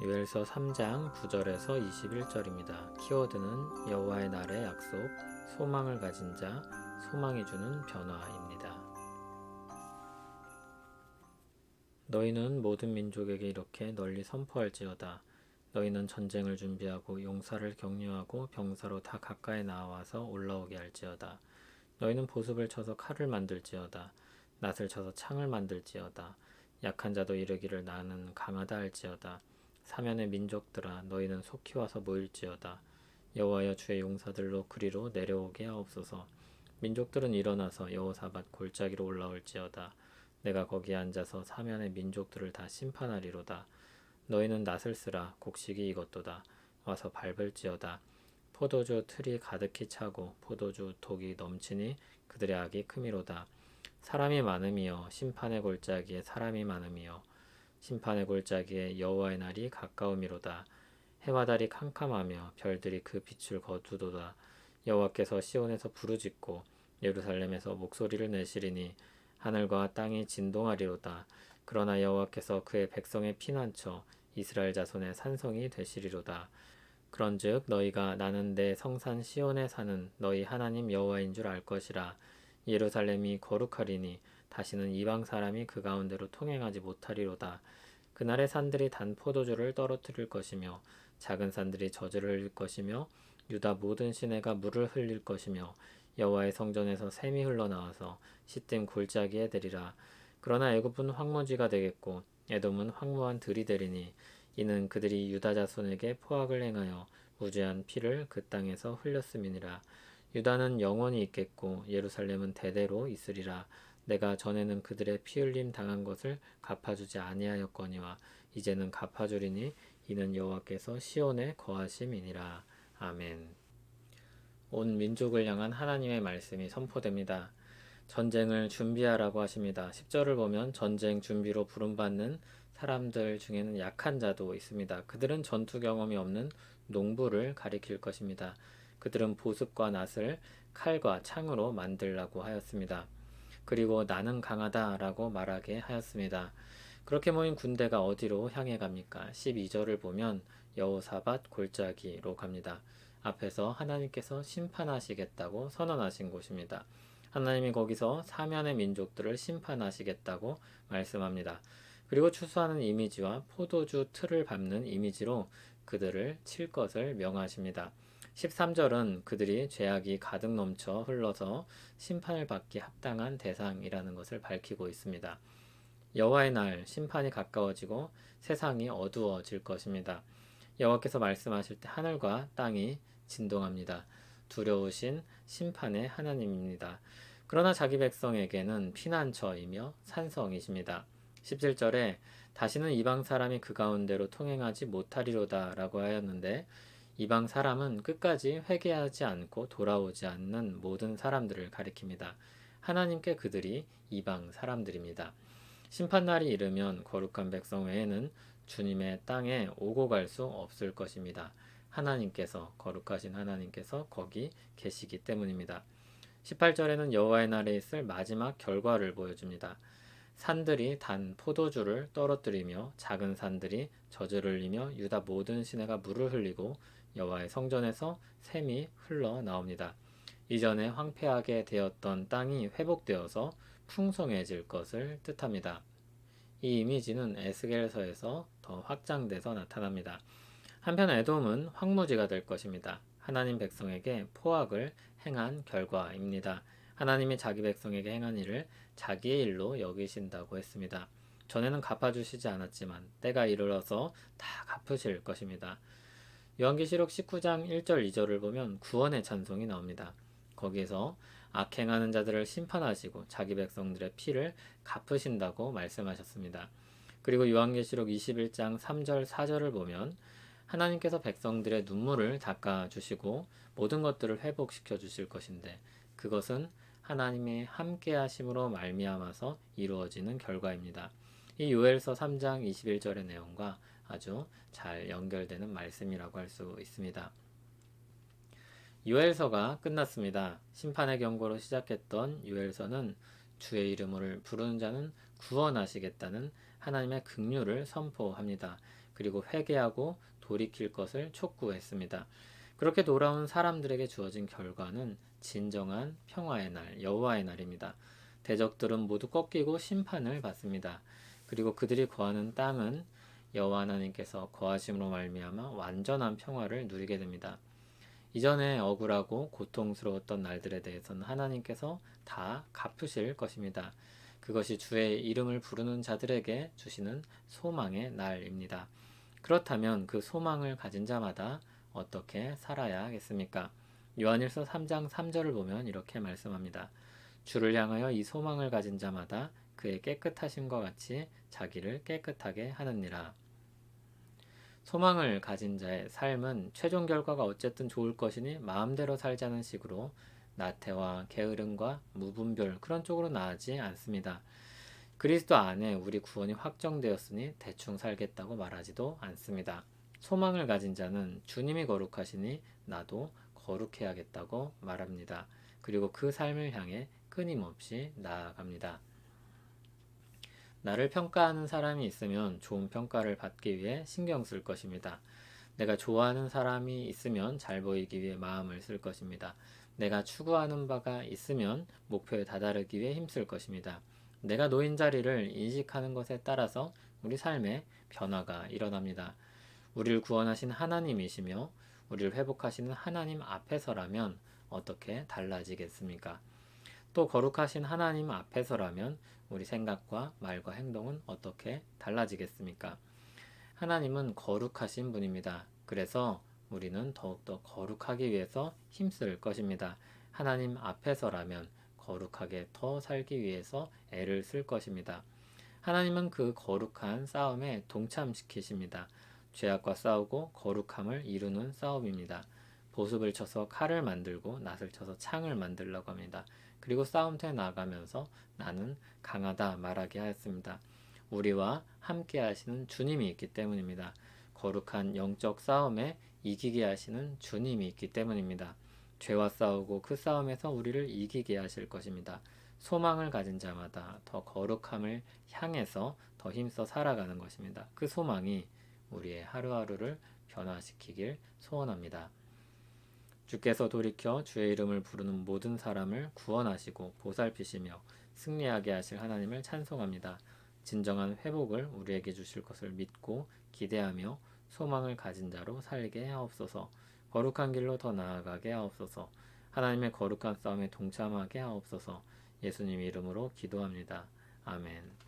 유엘서 3장 9절에서 21절입니다. 키워드는 여호와의 날의 약속, 소망을 가진 자, 소망이 주는 변화입니다. 너희는 모든 민족에게 이렇게 널리 선포할지어다. 너희는 전쟁을 준비하고 용사를 격려하고 병사로 다 가까이 나와서 올라오게 할지어다. 너희는 보습을 쳐서 칼을 만들지어다. 낫을 쳐서 창을 만들지어다. 약한 자도 이르기를 나는 강하다 할지어다. 사면의 민족들아 너희는 속히 와서 모일지어다. 여호와여 주의 용사들로 그리로 내려오게 하옵소서. 민족들은 일어나서 여호사밧 골짜기로 올라올지어다. 내가 거기에 앉아서 사면의 민족들을 다 심판하리로다. 너희는 낫을 쓰라. 곡식이 이것도다. 와서 밟을지어다. 포도주 틀이 가득히 차고 포도주 독이 넘치니 그들의 악이 크미로다. 사람이 많음이여 심판의 골짜기에 사람이 많음이여 심판의 골짜기에 여호와의 날이 가까움이로다. 해와 달이 캄캄하며 별들이 그 빛을 거두도다. 여호와께서 시온에서 부르짖고 예루살렘에서 목소리를 내시리니 하늘과 땅이 진동하리로다. 그러나 여호와께서 그의 백성의 피난처 이스라엘 자손의 산성이 되시리로다. 그런즉 너희가 나는 내 성산 시온에 사는 너희 하나님 여호와인 줄 알 것이라. 예루살렘이 거룩하리니 다시는 이방 사람이 그 가운데로 통행하지 못하리로다. 그날의 산들이 단 포도주를 떨어뜨릴 것이며 작은 산들이 저주를 흘릴 것이며 유다 모든 시내가 물을 흘릴 것이며 여호와의 성전에서 샘이 흘러나와서 씻된 골짜기에 되리라. 그러나 애굽은 황무지가 되겠고 에돔은 황무한 들이 되리니 이는 그들이 유다 자손에게 포악을 행하여 무죄한 피를 그 땅에서 흘렸음이니라. 유다는 영원히 있겠고 예루살렘은 대대로 있으리라. 내가 전에는 그들의 피 흘림 당한 것을 갚아주지 아니하였거니와 이제는 갚아주리니 이는 여호와께서 시온에 거하심이니라. 아멘. 온 민족을 향한 하나님의 말씀이 선포됩니다. 전쟁을 준비하라고 하십니다. 10절을 보면 전쟁 준비로 부름받는 사람들 중에는 약한 자도 있습니다. 그들은 전투 경험이 없는 농부를 가리킬 것입니다. 그들은 보습과 낫을 칼과 창으로 만들라고 하였습니다. 그리고 나는 강하다라고 말하게 하였습니다. 그렇게 모인 군대가 어디로 향해 갑니까? 12절을 보면 여호사밧 골짜기로 갑니다. 앞에서 하나님께서 심판하시겠다고 선언하신 곳입니다. 하나님이 거기서 사면의 민족들을 심판하시겠다고 말씀합니다. 그리고 추수하는 이미지와 포도주 틀을 밟는 이미지로 그들을 칠 것을 명하십니다. 13절은 그들이 죄악이 가득 넘쳐 흘러서 심판을 받기 합당한 대상이라는 것을 밝히고 있습니다. 여호와의 날 심판이 가까워지고 세상이 어두워질 것입니다. 여호와께서 말씀하실 때 하늘과 땅이 진동합니다. 두려우신 심판의 하나님입니다. 그러나 자기 백성에게는 피난처이며 산성이십니다. 17절에 다시는 이방 사람이 그 가운데로 통행하지 못하리로다라고 하였는데 이방 사람은 끝까지 회개하지 않고 돌아오지 않는 모든 사람들을 가리킵니다. 하나님께 그들이 이방 사람들입니다. 심판날이 이르면 거룩한 백성 외에는 주님의 땅에 오고 갈 수 없을 것입니다. 하나님께서 거룩하신 하나님께서 거기 계시기 때문입니다. 18절에는 여호와의 날에 있을 마지막 결과를 보여줍니다. 산들이 단 포도주를 떨어뜨리며 작은 산들이 젖을 흘리며 유다 모든 시내가 물을 흘리고 여호와의 성전에서 샘이 흘러 나옵니다. 이전에 황폐하게 되었던 땅이 회복되어서 풍성해질 것을 뜻합니다. 이 이미지는 에스겔서에서 더 확장돼서 나타납니다. 한편 에돔은 황무지가 될 것입니다. 하나님 백성에게 포악을 행한 결과입니다. 하나님이 자기 백성에게 행한 일을 자기의 일로 여기신다고 했습니다. 전에는 갚아주시지 않았지만 때가 이르러서 다 갚으실 것입니다. 요한계시록 19장 1절 2절을 보면 구원의 찬송이 나옵니다. 거기에서 악행하는 자들을 심판하시고 자기 백성들의 피를 갚으신다고 말씀하셨습니다. 그리고 요한계시록 21장 3절 4절을 보면 하나님께서 백성들의 눈물을 닦아 주시고 모든 것들을 회복시켜 주실 것인데 그것은 하나님의 함께 하심으로 말미암아서 이루어지는 결과입니다. 이 요엘서 3장 21절의 내용과 아주 잘 연결되는 말씀이라고 할 수 있습니다. 요엘서가 끝났습니다. 심판의 경고로 시작했던 요엘서는 주의 이름을 부르는 자는 구원하시겠다는 하나님의 긍휼을 선포합니다. 그리고 회개하고 돌이킬 것을 촉구했습니다. 그렇게 돌아온 사람들에게 주어진 결과는 진정한 평화의 날, 여호와의 날입니다. 대적들은 모두 꺾이고 심판을 받습니다. 그리고 그들이 거하는 땅은 여호와 하나님께서 거하심으로 말미암아 완전한 평화를 누리게 됩니다. 이전에 억울하고 고통스러웠던 날들에 대해서는 하나님께서 다 갚으실 것입니다. 그것이 주의 이름을 부르는 자들에게 주시는 소망의 날입니다. 그렇다면 그 소망을 가진 자마다 어떻게 살아야 하겠습니까? 요한일서 3장 3절을 보면 이렇게 말씀합니다. 주를 향하여 이 소망을 가진 자마다 그의 깨끗하심과 같이 자기를 깨끗하게 하느니라. 소망을 가진 자의 삶은 최종 결과가 어쨌든 좋을 것이니 마음대로 살자는 식으로 나태와 게으름과 무분별 그런 쪽으로 나아지 않습니다. 그리스도 안에 우리 구원이 확정되었으니 대충 살겠다고 말하지도 않습니다. 소망을 가진 자는 주님이 거룩하시니 나도 거룩해야겠다고 말합니다. 그리고 그 삶을 향해 끊임없이 나아갑니다. 나를 평가하는 사람이 있으면 좋은 평가를 받기 위해 신경 쓸 것입니다. 내가 좋아하는 사람이 있으면 잘 보이기 위해 마음을 쓸 것입니다. 내가 추구하는 바가 있으면 목표에 다다르기 위해 힘쓸 것입니다. 내가 놓인 자리를 인식하는 것에 따라서 우리 삶에 변화가 일어납니다. 우리를 구원하신 하나님이시며 우리를 회복하시는 하나님 앞에서라면 어떻게 달라지겠습니까? 또 거룩하신 하나님 앞에서라면 우리 생각과 말과 행동은 어떻게 달라지겠습니까? 하나님은 거룩하신 분입니다. 그래서 우리는 더욱더 거룩하기 위해서 힘쓸 것입니다. 하나님 앞에서라면 거룩하게 더 살기 위해서 애를 쓸 것입니다. 하나님은 그 거룩한 싸움에 동참시키십니다. 죄악과 싸우고 거룩함을 이루는 싸움입니다. 보습을 쳐서 칼을 만들고 낫을 쳐서 창을 만들라고 합니다. 그리고 싸움터에 나가면서 나는 강하다 말하게 하였습니다. 우리와 함께 하시는 주님이 있기 때문입니다. 거룩한 영적 싸움에 이기게 하시는 주님이 있기 때문입니다. 죄와 싸우고 그 싸움에서 우리를 이기게 하실 것입니다. 소망을 가진 자마다 더 거룩함을 향해서 더 힘써 살아가는 것입니다. 그 소망이 우리의 하루하루를 변화시키길 소원합니다. 주께서 돌이켜 주의 이름을 부르는 모든 사람을 구원하시고 보살피시며 승리하게 하실 하나님을 찬송합니다. 진정한 회복을 우리에게 주실 것을 믿고 기대하며 소망을 가진 자로 살게 하옵소서. 거룩한 길로 더 나아가게 하옵소서. 하나님의 거룩한 싸움에 동참하게 하옵소서. 예수님 이름으로 기도합니다. 아멘.